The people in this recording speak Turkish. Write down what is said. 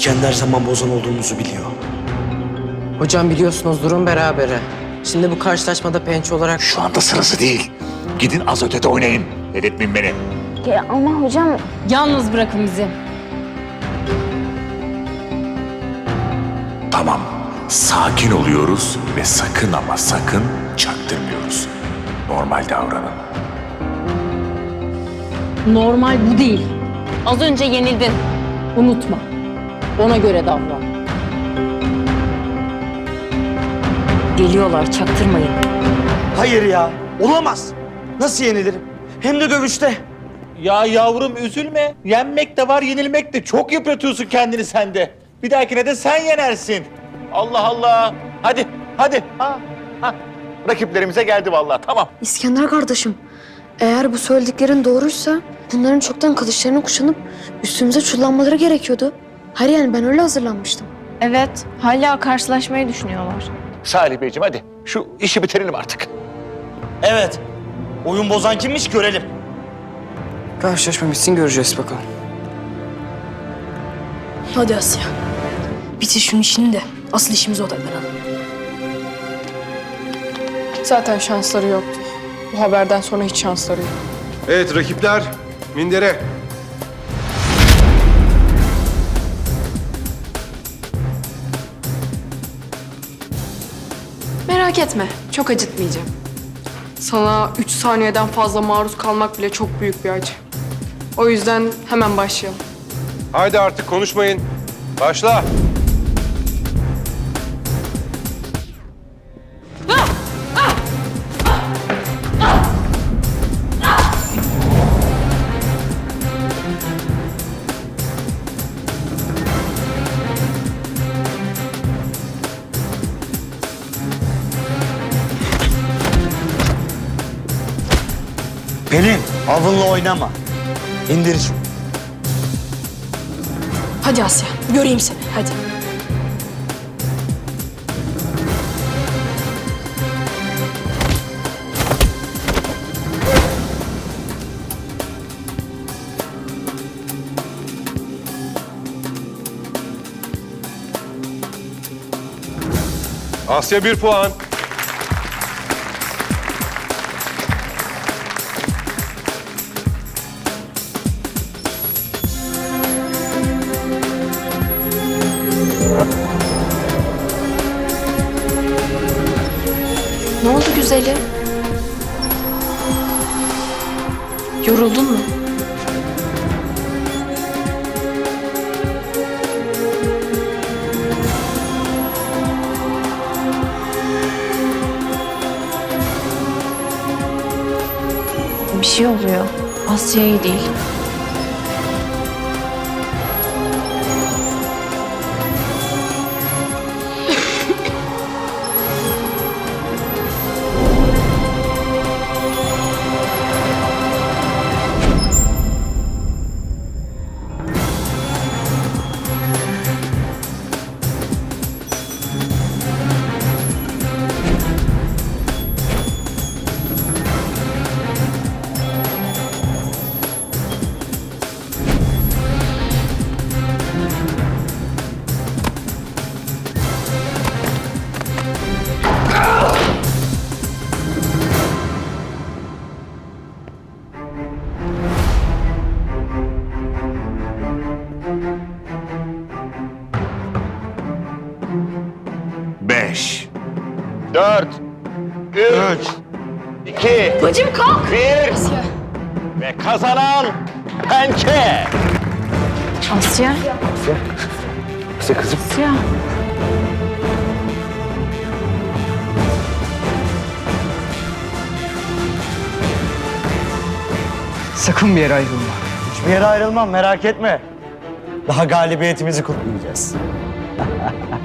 İskender zaman bozan olduğumuzu biliyor. Hocam biliyorsunuz durum berabere. Şimdi bu karşılaşmada pençe olarak... Şu anda sırası değil. Gidin az ötede oynayın. Delirtmeyin beni. Ya ama hocam Yalnız bırakın bizi. Tamam. Sakin oluyoruz ve sakın ama sakın çaktırmıyoruz. Normal davranın. Normal bu değil. Az önce yenildin. Unutma. Ona göre davran. Geliyorlar çaktırmayın. Hayır ya, olamaz. Nasıl yenilirim? Hem de dövüşte. Ya yavrum üzülme. Yenmek de var, yenilmek de. Çok yıpratıyorsun kendini sen de. Bir dahakine de sen yenersin. Allah Allah. Hadi, hadi. Ha, ha. Rakiplerimize geldi vallahi. Tamam. İskender kardeşim, eğer bu söylediklerin doğruysa bunların çoktan kılıçlarını kuşanıp üstümüze çullanmaları gerekiyordu. Hayır yani ben öyle hazırlanmıştım. Evet, hala karşılaşmayı düşünüyorlar. Salih Beyciğim hadi. Şu işi bitirelim artık. Evet, oyun bozan kimmiş görelim. Karşılaşma bitsin göreceğiz bakalım. Hadi Asya. Bitir şunun işini de asıl işimize odaklanalım. Zaten şansları yoktu. Bu haberden sonra hiç şansları yok. Evet rakipler mindere. Merak etme, çok acıtmayacağım. Sana üç saniyeden fazla maruz kalmak bile çok büyük bir acı. O yüzden hemen başlayalım. Haydi artık konuşmayın. Başla. Pelin, avınla oynama. İndir şunu. Hadi Asya, göreyim seni. Hadi. Asya bir puan. Güzeli? Yoruldun mu? Bir şey oluyor. Asya iyi değil. Dört. Üç. iki, Bacım kalk! Bir. Asya. Ve kazanan Pençe. Asya. Asya kızım. Asya. Sakın bir yere ayrılma. Hiçbir yere ayrılmam merak etme. Daha galibiyetimizi kutlayacağız.